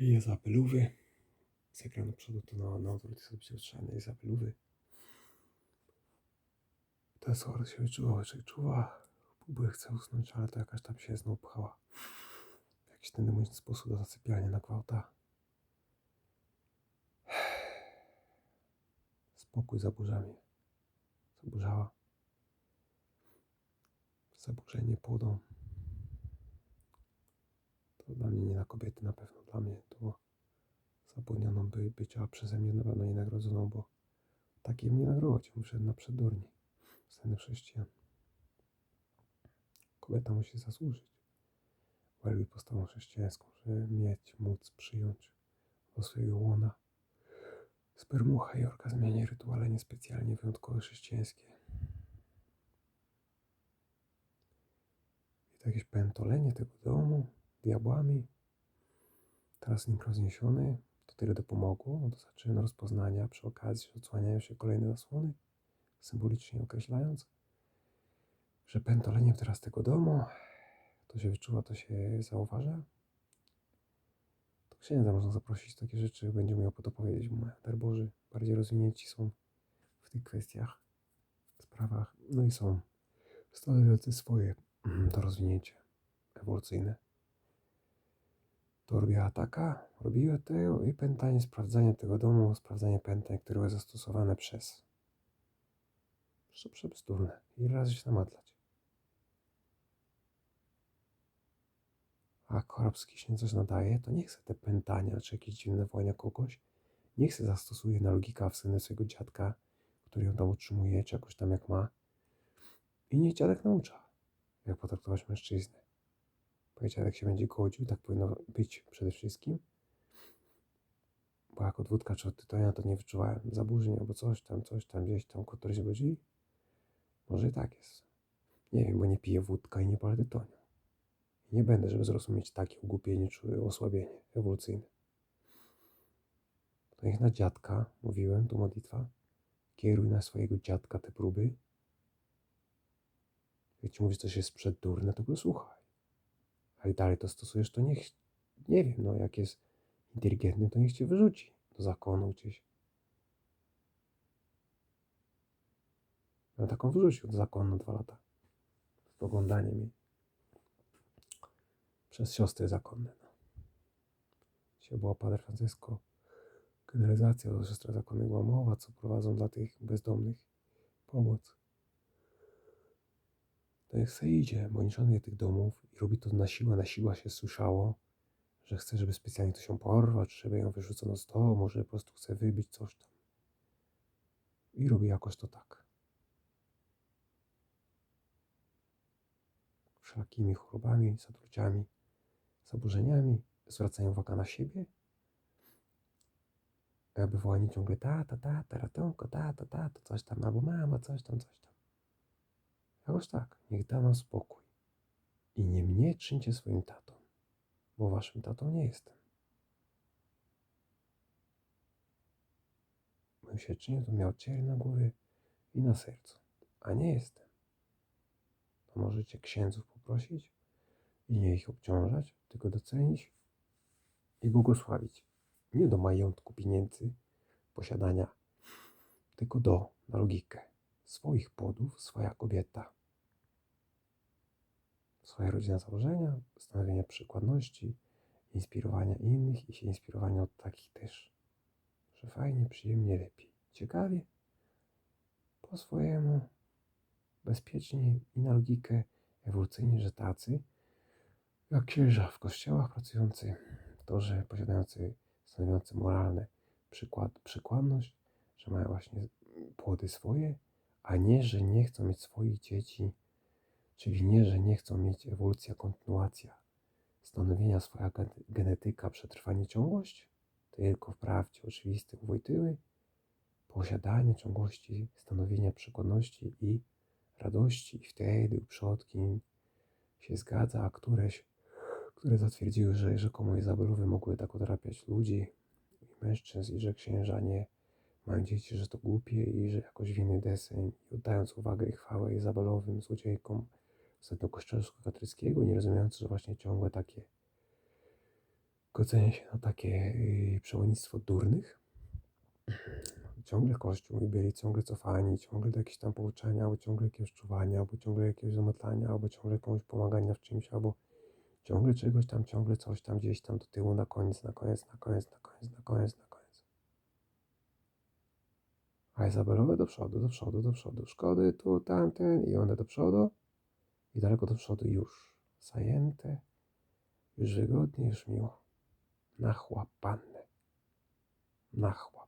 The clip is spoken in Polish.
Izabelowy. Z ekranu przodu to na, na odwrót jest oczywiście usłyszane Izabelowy. Teraz chory się wyczuwa, czy czuwa. Próbuje chce usnąć, ale to jakaś tam się znowu pchała. W jakiś ten demoniczny sposób do zasypiania na gwałta. Spokój zaburza mnie. Zaburzała. Zaburzenie płodą. Dla mnie nie na kobiety na pewno. Dla mnie to zapomnianą by bycia przeze mnie na pewno nienagrodzoną, bo takiej mnie nagrodzić. Muszę na przedurni. Sceny chrześcijan. Kobieta musi zasłużyć. Welby postawą chrześcijańską, żeby mieć, móc przyjąć do swojego łona spermucha i orgazmianie rytuale niespecjalnie wyjątkowe chrześcijańskie. I to jakieś pętolenie tego domu diabłami. Teraz nim rozniesiony, to tyle dopomogło do zaczynu rozpoznania przy okazji, odsłaniają się kolejne zasłony, symbolicznie określając, że pętoleniem teraz tego domu to się wyczuwa, to się zauważa. To księdza można zaprosić takie rzeczy, będzie miał po to powiedzieć, bo dar Boży bardziej rozwinięci są w tych kwestiach, sprawach, no i są stanowiący swoje to rozwinięcie ewolucyjne. To robiła taka, robiła tego i pętanie, sprawdzanie tego domu, sprawdzanie pętań, które były zastosowane przez. To przebzdurne. Ile razy się namadlać? A korabski się coś nadaje, to nie chce te pętania czy jakieś dziwne wołania kogoś. Nie chce zastosuje na logika w syny swojego dziadka, który ją tam utrzymuje, czy jakoś tam jak ma. I niech dziadek naucza, jak potraktować mężczyznę. Powiedział, jak się będzie godził, tak powinno być przede wszystkim. Bo jak od wódka czy od tytonia to nie wyczuwałem zaburzeń albo coś tam, coś tam, gdzieś tam, któryś godzili. Może i tak jest. Nie wiem, bo nie piję wódka i nie palę tytoniu. I nie będę, żeby zrozumieć takie ugłupienie czy osłabienie ewolucyjne. To niech na dziadka, mówiłem, tu modlitwa, kieruj na swojego dziadka te próby. Jak ci mówisz, coś jest przedurne, to go słuchaj. Jak dalej to stosujesz, to niech, nie wiem, no jak jest inteligentny, to niech cię wyrzuci do zakonu gdzieś. Ja taką wyrzucił do zakonu na dwa lata. Z poglądaniem jej. Przez siostry zakonne. No. Dzisiaj była Padre Francesco. Generalizacja do siostry zakonnej była mowa, co prowadzą dla tych bezdomnych pomoc. To niech se idzie, bo nie szanuje tych domów i robi to na siłę, na siłę się słyszało, że chce, żeby specjalnie ktoś ją porwał, czy żeby ją wyrzucono z domu, że po prostu chce wybić coś tam. I robi jakoś to tak. Wszelakimi chorobami, zatruciami, zaburzeniami zwracają uwagę na siebie. Jakby wołanie ciągle tata, tata, ratunku, tata, tata, coś tam, albo mama, coś tam, coś tam. Jakoś tak, niech da nam spokój. I nie mnie czyńcie swoim tatą, bo waszym tatą nie jestem. Moim się czynił, to miał cień na głowie i na sercu, a nie jestem. To możecie księdzów poprosić i nie ich obciążać, tylko docenić i błogosławić. Nie do majątku pieniędzy, posiadania, tylko do, na logikę swoich płodów, swoja kobieta, swoje rodzinne założenia, stanowienia przykładności, inspirowania innych i się inspirowania od takich też, że fajnie, przyjemnie, lepiej, ciekawie, po swojemu, bezpiecznie i na logikę ewolucyjnie, że tacy, jak księża w kościołach pracujący, to, że posiadający, stanowiący moralne przykład, przykładność, że mają właśnie płody swoje, a nie, że nie chcą mieć swoich dzieci, czyli nie, że nie chcą mieć ewolucja, kontynuacja, stanowienia swoja genetyka, przetrwanie, ciągłość, tylko wprawdzie oczywistych wojtyły, posiadanie ciągłości, stanowienia przykładności i radości. I wtedy u przodki się zgadza, a któreś, które zatwierdziły, że rzekomo Izabelowy mogły tak odrapiać ludzi i mężczyzn, i że księża nie mają dzieci, że to głupie i że jakoś winy deseń i oddając uwagę i chwałę Izabelowym złodziejkom z kościoła katolickiego, nie rozumiejąc, że właśnie ciągłe takie godzenie się na takie yy, przewodnictwo durnych. Ciągle kościół i byli ciągle cofani, ciągle do jakieś tam pouczenia, albo ciągle jakiegoś czuwania, albo ciągle jakiegoś zamotania, albo ciągle komuś pomagania w czymś, albo ciągle czegoś tam, ciągle coś tam, gdzieś tam do tyłu, na koniec, na koniec, na koniec, na koniec, na koniec, na koniec. A Izabelowe do przodu, do przodu, do przodu. Szkody tu, tamten i one do przodu. I daleko do przodu już. Zajęte. Już wygodnie, już miło. Nachłapane. Nachłapane.